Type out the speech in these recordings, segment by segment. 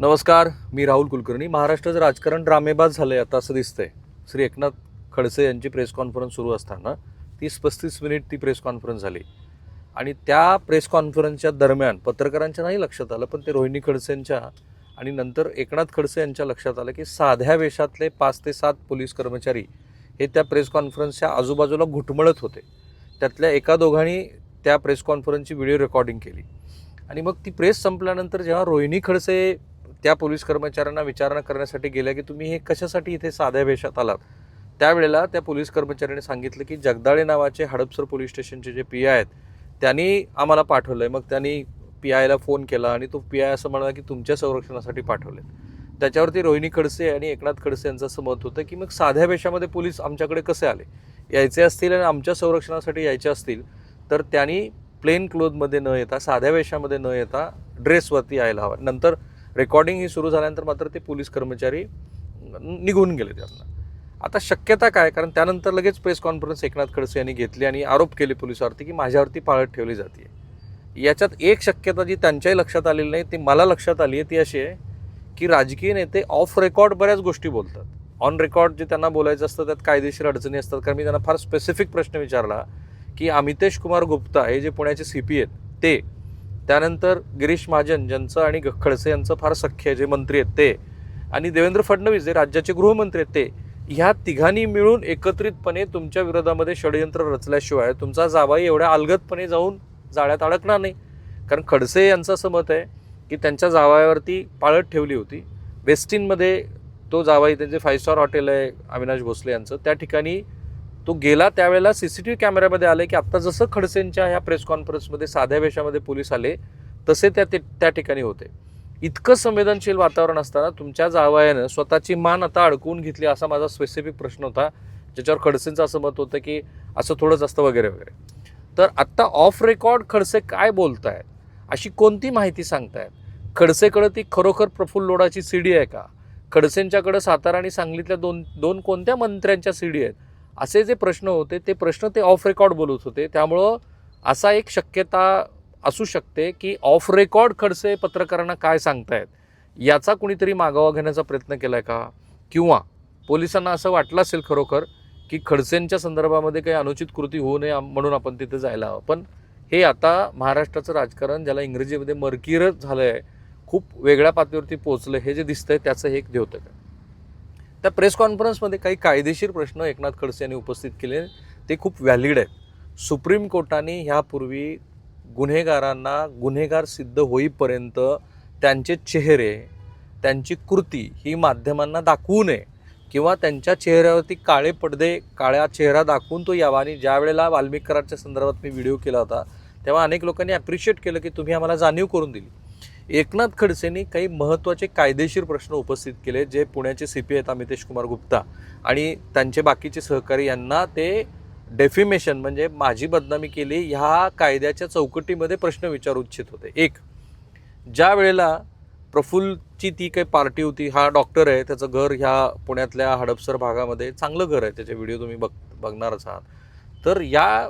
नमस्कार मी राहुल कुलकर्णी. महाराष्ट्राचं राजकारण ड्रामेबाज झालं आहे आता असं दिसतंय. श्री एकनाथ खडसे यांची प्रेस कॉन्फरन्स सुरू असताना तीस पस्तीस मिनिट ती प्रेस कॉन्फरन्स झाली. आणि त्या प्रेस कॉन्फरन्सच्या दरम्यान पत्रकारांच्या नाही लक्षात आलं पण ते रोहिणी खडसेंच्या आणि नंतर एकनाथ खडसे यांच्या लक्षात आलं की साध्या वेशातले पाच ते सात पोलीस कर्मचारी हे त्या प्रेस कॉन्फरन्सच्या आजूबाजूला घुटमळत होते. त्यातल्या एका दोघांनी त्या प्रेस कॉन्फरन्सची व्हिडिओ रेकॉर्डिंग केली. आणि मग ती प्रेस संपल्यानंतर जेव्हा रोहिणी खडसे त्या पोलीस कर्मचाऱ्यांना विचारणा करण्यासाठी गेल्या की तुम्ही हे कशासाठी इथे साध्या वेशात आलात? त्यावेळेला त्या पोलीस कर्मचाऱ्याने सांगितलं की जगदाळे नावाचे हडपसर पोलीस स्टेशनचे जे पी आय आहेत त्यांनी आम्हाला पाठवलं आहे मग त्यांनी पी आयला फोन केला आणि तो पी आय असं म्हणाला की तुमच्या संरक्षणासाठी पाठवले त्याच्यावरती रोहिणी खडसे आणि एकनाथ खडसे यांचं असं मत होतं की मग साध्या वेशामध्ये पोलीस आमच्याकडे कसे आले? यायचे असतील आणि आमच्या संरक्षणासाठी यायचे असतील तर त्यांनी प्लेन क्लोथमध्ये न येता साध्या वेशामध्ये न येता ड्रेसवरती यायला हवा. नंतर रेकॉर्डिंग ही सुरू झाल्यानंतर मात्र ते पोलीस कर्मचारी निघून गेले त्यातनं आता शक्यता काय? कारण त्यानंतर लगेच प्रेस कॉन्फरन्स एकनाथ खडसे यांनी घेतली आणि आरोप केले पोलिसावरती की माझ्यावरती पाळत ठेवली जाते. याच्यात एक शक्यता जी त्यांच्याही लक्षात आलेली नाही ती मला लक्षात आली आहे ती अशी आहे की राजकीय नेते ऑफ रेकॉर्ड बऱ्याच गोष्टी बोलतात. ऑन रेकॉर्ड जे त्यांना बोलायचं असतं त्यात कायदेशीर अडचणी असतात. कारण मी त्यांना फार स्पेसिफिक प्रश्न विचारला की अमितेश कुमार गुप्ता हे जे पुण्याचे सी पी आहेत ते त्यानंतर गिरीश महाजन ज्यांचं आणि ग- खडसे यांचं फार सख्य जे मंत्री आहेत ते. आणि देवेंद्र फडणवीस जे राज्याचे गृहमंत्री आहेत ते ह्या तिघांनी मिळून एकत्रितपणे तुमच्या विरोधामध्ये षडयंत्र रचल्याशिवाय तुमचा जावाई एवढ्या अलगदपणे जाऊन जाळ्यात अडकणार नाही. कारण खडसे यांचं असं मत आहे की त्यांच्या जावयावरती पाळत ठेवली होती. वेस्टिनमध्ये तो जावाई त्यांचे फाईव्ह स्टार हॉटेल आहे अविनाश भोसले यांचं त्या ठिकाणी तो गेला त्यावेळेला सी सी टी व्ही कॅमेऱ्यामध्ये आले की आत्ता जसं खडसेंच्या ह्या प्रेस कॉन्फरन्समध्ये साध्या वेशामध्ये पोलीस आले तसे त्या ते- त्या ठिकाणी होते. इतकं संवेदनशील वातावरण असताना तुमच्या जावयानं स्वतःची मान आता अडकवून घेतली असा माझा स्पेसिफिक प्रश्न होता ज्याच्यावर खडसेंचं असं मत होतं की असं थोडंच असतं वगैरे वगैरे. तर आत्ता ऑफ रेकॉर्ड खडसे काय बोलतायत? अशी कोणती माहिती सांगतायत? खडसेकडं ती खरोखर प्रफुल्ल लोडाची सीडी आहे का? खडसेंच्याकडं सातारा आणि सांगलीतल्या दोन दोन कोणत्या मंत्र्यांच्या सीडी आहेत? असे जे प्रश्न होते ते प्रश्न ते ऑफ रेकॉर्ड बोलत होते. त्यामुळं असा एक शक्यता असू शकते की ऑफ रेकॉर्ड खडसे पत्रकारांना काय सांगतायत? याचा कुणीतरी मागोवा घेण्याचा प्रयत्न केला आहे का? किंवा पोलिसांना असं वाटलं असेल खरोखर की खडसेंच्या संदर्भामध्ये काही अनुचित कृती होऊ नये म्हणून आपण तिथे जायला हवं? पण हे आता महाराष्ट्राचं राजकारण ज्याला इंग्रजीमध्ये मर्किरच झालं आहे खूप वेगळ्या पातळीवरती पोहोचलं हे जे दिसतंय त्याचं हे एक द्योतक आहे. त्या प्रेस कॉन्फरन्समध्ये काही कायदेशीर प्रश्न एकनाथ खडसे यांनी उपस्थित केले. ते खूप व्हॅलिड आहेत. सुप्रीम कोर्टाने ह्यापूर्वी गुन्हेगारांना गुन्हेगार सिद्ध होईपर्यंत त्यांचे चेहरे त्यांची कृती ही माध्यमांना दाखवू नये किंवा त्यांच्या चेहऱ्यावरती काळे पडदे काळ्या चेहरा दाखवून तो यावा. आणि ज्या वेळेला वाल्मिक करारच्या संदर्भात मी व्हिडिओ केला होता तेव्हा अनेक लोकांनी ॲप्रिशिएट केलं की तुम्ही आम्हाला जाणीव करून दिली. एकनाथ खडसेंनी काही महत्त्वाचे कायदेशीर प्रश्न उपस्थित केले जे पुण्याचे सी पी आहेत अमितेश कुमार गुप्ता आणि त्यांचे बाकीचे सहकारी यांना ते डेफिमेशन म्हणजे माझी बदनामी केली ह्या कायद्याच्या चौकटीमध्ये प्रश्न विचारू इच्छित होते. एक ज्या वेळेला प्रफुल्लची ती काही पार्टी होती हा डॉक्टर आहे त्याचं घर ह्या पुण्यातल्या हडपसर भागामध्ये चांगलं घर आहे त्याचे व्हिडिओ तुम्ही बघ बघणारच आहात. तर या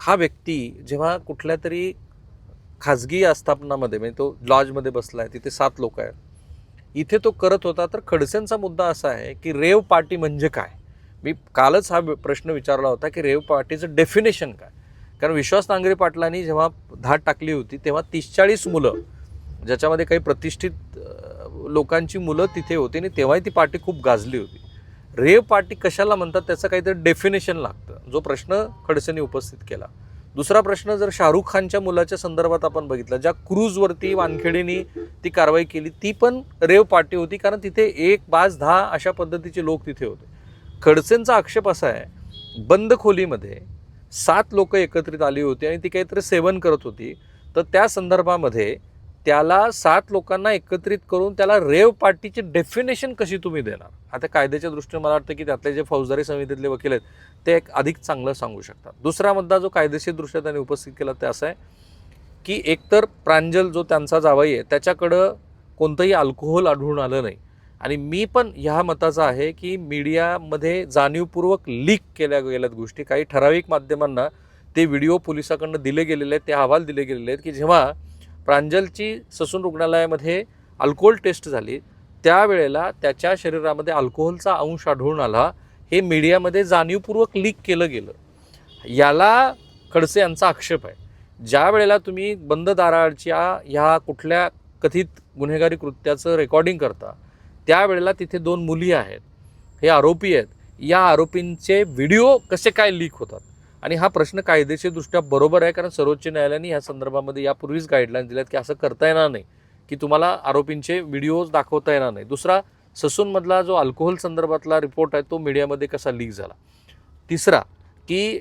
हा व्यक्ती जेव्हा कुठल्या तरी खाजगी आस्थापनामध्ये म्हणजे तो लॉजमध्ये बसला आहे तिथे सात लोक आहेत. इथे तो करत होता तर खडसेंचा मुद्दा असा आहे की रेव पार्टी म्हणजे काय? मी कालच हा प्रश्न विचारला होता की रेव पार्टीचं डेफिनेशन काय? कारण विश्वास नांगरे पाटलांनी जेव्हा धाड टाकली होती तेव्हा तीस चाळीस मुलं ज्याच्यामध्ये काही प्रतिष्ठित लोकांची मुलं तिथे होती आणि तेव्हाही ती पार्टी खूप गाजली होती. रेव पार्टी कशाला म्हणतात त्याचं काहीतरी डेफिनेशन लागतं. जो प्रश्न खडसेंनी उपस्थित केला. दुसरा प्रश्न जर शाहरुख खानच्या मुलाच्या संदर्भात आपण बघितला ज्या क्रूजवरती वानखेडेनी ती कारवाई केली ती पण रेव पार्टी होती कारण तिथे एक पाच दहा अशा पद्धतीचे लोक तिथे होते. खडसेंचा आक्षेप असा आहे बंद खोलीमध्ये सात लोक एकत्रित आली होती आणि ती काहीतरी सेवन करत होती. तर त्या संदर्भामध्ये त्याला सात लोकांना एकत्रित करून त्याला रेव पार्टीची डेफिनेशन कशी तुम्ही देणार? आता कायद्याच्या दृष्टीने मला वाटतं की त्यातले जे फौजदारी समितीतले वकील आहेत ते एक अधिक चांगलं सांगू शकतात. दुसरा मुद्दा जो कायदेशीर दृष्ट्या त्यांनी उपस्थित केला ते असं आहे की एकतर प्रांजल जो त्यांचा जावाई आहे त्याच्याकडं कोणतंही अल्कोहोल आढळून आलं नाही. आणि मी पण ह्या मताचा आहे की मीडियामध्ये जाणीवपूर्वक लीक केल्या गेल्यात गोष्टी. काही ठराविक माध्यमांना ते व्हिडिओ पोलिसाकडनं दिले गेलेले आहेत ते अहवाल दिले गेलेले आहेत की जेव्हा प्रांजलची ससून रुग्णालयामध्ये अल्कोहोल टेस्ट झाली. त्यावेळेला त्याच्या शरीरामध्ये अल्कोहोलचा अंश आढळून आला. हे मीडियामध्ये जाणीवपूर्वक लीक केलं गेलं. याला खडसे यांचा आक्षेप आहे. ज्या वेळेला तुम्ही बंद दाराच्या ह्या कुठल्या कथित गुन्हेगारी कृत्याचं रेकॉर्डिंग करता त्यावेळेला तिथे दोन मुली आहेत. हे आरोपी आहेत. या आरोपींचे व्हिडिओ कसे काय लीक होतात? आणि हा प्रश्न कायदेशीरदृष्ट्या बरोबर आहे कारण सर्वोच्च न्यायालयाने या संदर्भामध्ये यापूर्वीच गाईडलाईन दिल्यात की असं करता येणार नाही की तुम्हाला आरोपींचे व्हिडिओज दाखवता येणार नाही. दुसरा ससूनमधला जो अल्कोहोल संदर्भातला रिपोर्ट आहे तो मीडियामध्ये कसा लीक झाला? तिसरा की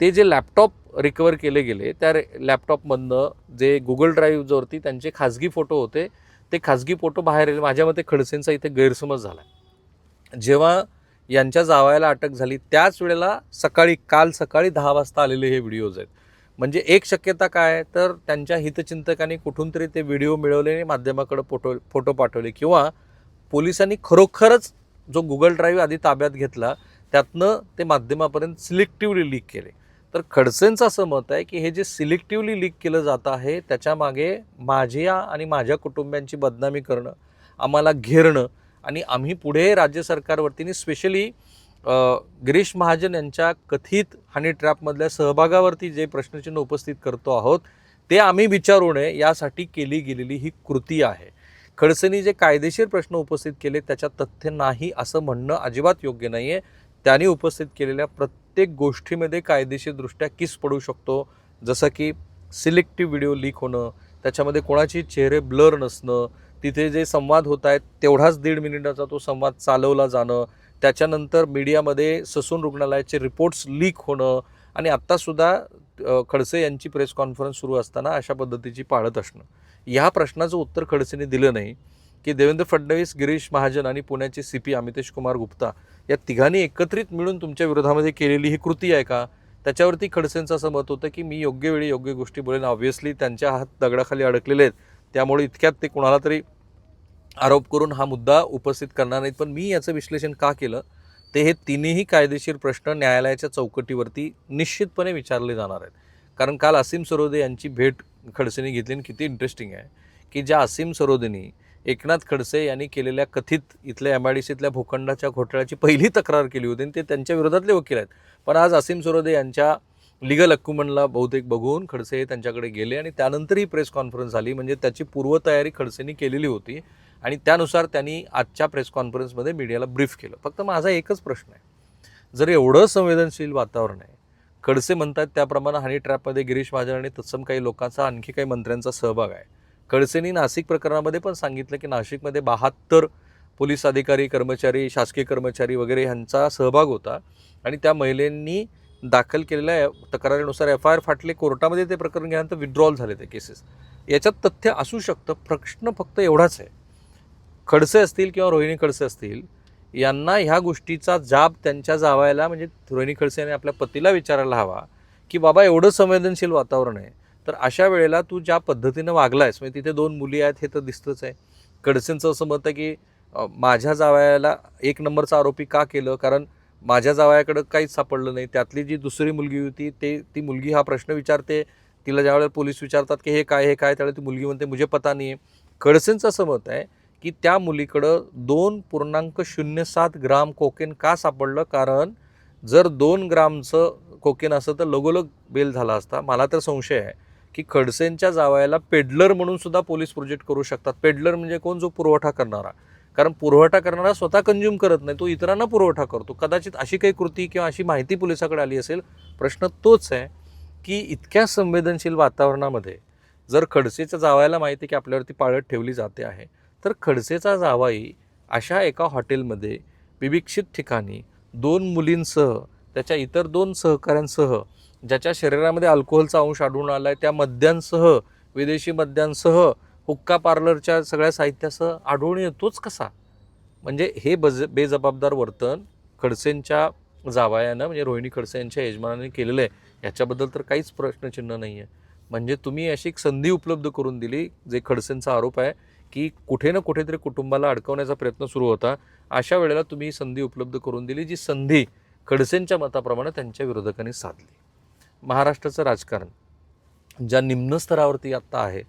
ते जे लॅपटॉप रिकवर केले गेले त्या रे लॅपटॉपमधनं जे गुगल ड्राईव्हवरती त्यांचे खाजगी फोटो होते ते खाजगी फोटो बाहेर आले माझ्या मते खडसेंचा इथे गैरसमज झाला जेव्हा यांच्या जावायला अटक झाली. त्याच वेळेला सकाळी काल सकाळी दहा वाजता आलेले हे व्हिडिओज आहेत. म्हणजे एक शक्यता काय तर त्यांच्या हितचिंतकांनी कुठून तरी ते व्हिडिओ मिळवले आणि माध्यमाकडे फोटो फोटो पाठवले. किंवा पोलिसांनी खरोखरच जो गुगल ड्राईव्ह आधी ताब्यात घेतला त्यातनं ते माध्यमापर्यंत सिलेक्टिव्हली लीक केले. तर खडसेंचं असं मत आहे की हे जे सिलेक्टिव्हली लीक केलं जात आहे त्याच्यामागे माझ्या आणि माझ्या कुटुंबियांची बदनामी करणं आम्हाला घेरणं आणि आम्ही पुढे राज्य सरकारवरतीने स्पेशली गिरीश महाजन यांच्या कथित हनी ट्रॅपमधल्या सहभागावरती जे प्रश्नचिन्ह उपस्थित करतो आहोत ते आम्ही विचारू नये यासाठी केली गेलेली ही कृती आहे. खडसेंनी जे कायदेशीर प्रश्न उपस्थित केले त्याच्यात तथ्य नाही असं म्हणणं अजिबात योग्य नाही आहे त्यांनी उपस्थित केलेल्या प्रत्येक गोष्टीमध्ये कायदेशीरदृष्ट्या किस पडू शकतो जसं की सिलेक्टिव्ह व्हिडिओ लीक होणं त्याच्यामध्ये कोणाची चेहरे ब्लर नसणं तिथे जे संवाद होत आहेत तेवढाच दीड मिनिटाचा तो संवाद चालवला जाणं त्याच्यानंतर मीडियामध्ये ससून रुग्णालयाचे रिपोर्ट्स लीक होणं आणि आत्तासुद्धा खडसे यांची प्रेस कॉन्फरन्स सुरू असताना अशा पद्धतीची पाळत असणं. ह्या प्रश्नाचं उत्तर खडसेने दिलं नाही की देवेंद्र फडणवीस गिरीश महाजन आणि पुण्याचे सी पी अमितेश कुमार गुप्ता या तिघांनी एकत्रित मिळून तुमच्या विरोधामध्ये केलेली ही कृती आहे का? त्याच्यावरती खडसेंचं असं मत होतं की मी योग्य वेळी योग्य गोष्टी बोलेन. ऑब्व्हियसली त्यांच्या हात दगडाखाली अडकलेले आहेत. त्यामुळे इतक्यात ते कोणाला तरी आरोप करून हा मुद्दा उपस्थित करणार नाहीत. पण मी याचं विश्लेषण का केलं? ते हे तिन्ही कायदेशीर प्रश्न न्यायालयाच्या चौकटीवरती निश्चितपणे विचारले जाणार आहेत. कारण काल असीम सरोदे यांची भेट खडसेने घेतली आणि किती इंटरेस्टिंग आहे की ज्या असीम सरोदेनी एकनाथ खडसे यांनी केलेल्या कथित इथल्या एम आय डी सीतल्या भूखंडाच्या घोटाळ्याची पहिली तक्रार केली होती आणि ते त्यांच्या विरोधातले वकील आहेत. पण आज असीम सरोदे यांच्या लिगल अक्युमेंटला बहुतेक बघून खडसे हे त्यांच्याकडे गेले आणि त्यानंतर ही प्रेस कॉन्फरन्स झाली. म्हणजे त्याची पूर्वतयारी खडसेंनी केलेली होती. आणि त्यानुसार त्यांनी आजच्या प्रेस कॉन्फरन्समध्ये मीडियाला ब्रीफ केलं. फक्त माझा एकच प्रश्न आहे. जर एवढं संवेदनशील वातावरण आहे खडसे म्हणतात त्याप्रमाणे हनी ट्रॅपमध्ये गिरीश महाजन आणि तत्सम काही लोकांचा आणखी काही मंत्र्यांचा सहभाग आहे. खडसेंनी नाशिक प्रकरणामध्ये पण सांगितलं की नाशिकमध्ये बहात्तर पोलीस अधिकारी कर्मचारी शासकीय कर्मचारी वगैरे ह्यांचा सहभाग होता आणि त्या महिलेंनी दाखल केलेल्या तक्रारीनुसार एफ आय आर फाटले. कोर्टामध्ये ते प्रकरण गेल्यानंतर विड्रॉल झाले ते केसेस याच्यात तथ्य असू शकतं प्रश्न फक्त एवढाच आहे. खडसे असतील किंवा रोहिणी खडसे असतील यांना ह्या गोष्टीचा जाब त्यांच्या जावायला म्हणजे रोहिणी खडसे यांनी आपल्या पतीला विचारायला हवा की बाबा एवढं संवेदनशील वातावरण आहे तर अशा वेळेला तू ज्या पद्धतीनं वागलायस म्हणजे तिथे दोन मुली आहेत हे तर दिसतंच आहे. खडसेंचं असं मत आहे की माझ्या जावयाला एक नंबरचा आरोपी का केलं? कारण माझ्या जावयाकडं काहीच सापडलं नाही. त्यातली जी दुसरी मुलगी होती ते ती मुलगी हा प्रश्न विचारते. तिला ज्यावेळेला पोलीस विचारतात की हे काय हे काय? त्यावेळेला ती मुलगी म्हणते मुझे पता नाही आहे. खडसेंचं असं मत आहे की त्या मुलीकडं दोन पूर्णांक शून्य सात ग्राम कोकेन का सापडलं? कारण जर दोन ग्रामचं कोकेन असं तर लगोलग बेल झाला असता. मला तर संशय आहे की खडसेंच्या जावयाला पेडलर म्हणून सुद्धा पोलीस प्रोजेक्ट करू शकतात. पेडलर म्हणजे कोण? जो पुरवठा करणारा. कारण पुरवठा करणारा स्वतः कंझ्युम करत नाही. तो इतरांना पुरवठा करतो. कदाचित अशी काही कृती किंवा अशी माहिती पोलिसाकडे आली असेल प्रश्न तोच आहे की इतक्या संवेदनशील वातावरणामध्ये जर खडसेच्या जावयाला माहिती आहे की आपल्यावरती पाळत ठेवली जाते आहे तर खडसेचा जावाई अशा एका हॉटेलमध्ये बिभिक्षित ठिकाणी दोन मुलींसह त्याच्या इतर दोन सहकाऱ्यांसह ज्याच्या शरीरामध्ये अल्कोहोलचा अंश आढळून आला आहे त्या मद्यांसह विदेशी मद्यांसह हुक्का पार्लरच्या सगळ्या साहित्यासह आढळून येतोच कसा? म्हणजे हे बज बेजबाबदार वर्तन खडसेंच्या जावायानं म्हणजे रोहिणी खडसे यांच्या यजमानाने केलेलं आहे याच्याबद्दल तर काहीच प्रश्नचिन्ह नाही आहे म्हणजे तुम्ही अशी एक संधी उपलब्ध करून दिली जे खडसेंचा आरोप आहे की कुठे ना कुठेतरी कुटुंबाला अडकवण्याचा प्रयत्न सुरू होता. अशा वेळेला तुम्ही ही संधी उपलब्ध करून दिली जी संधी खडसेंच्या मताप्रमाणे त्यांच्या विरोधकांनी साधली. महाराष्ट्राचं राजकारण ज्या निम्न स्तरावरती आत्ता आहे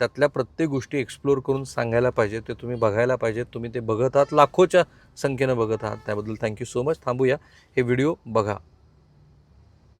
त्यातल्या प्रत्येक गोष्टी एक्सप्लोअर करून सांगायला पाहिजे ते तुम्ही बघायला पाहिजे तुम्ही ते बघत आहात लाखोच्या संख्येनं बघत आहात. त्याबद्दल थँक्यू सो मच थांबूया. हे व्हिडिओ बघा.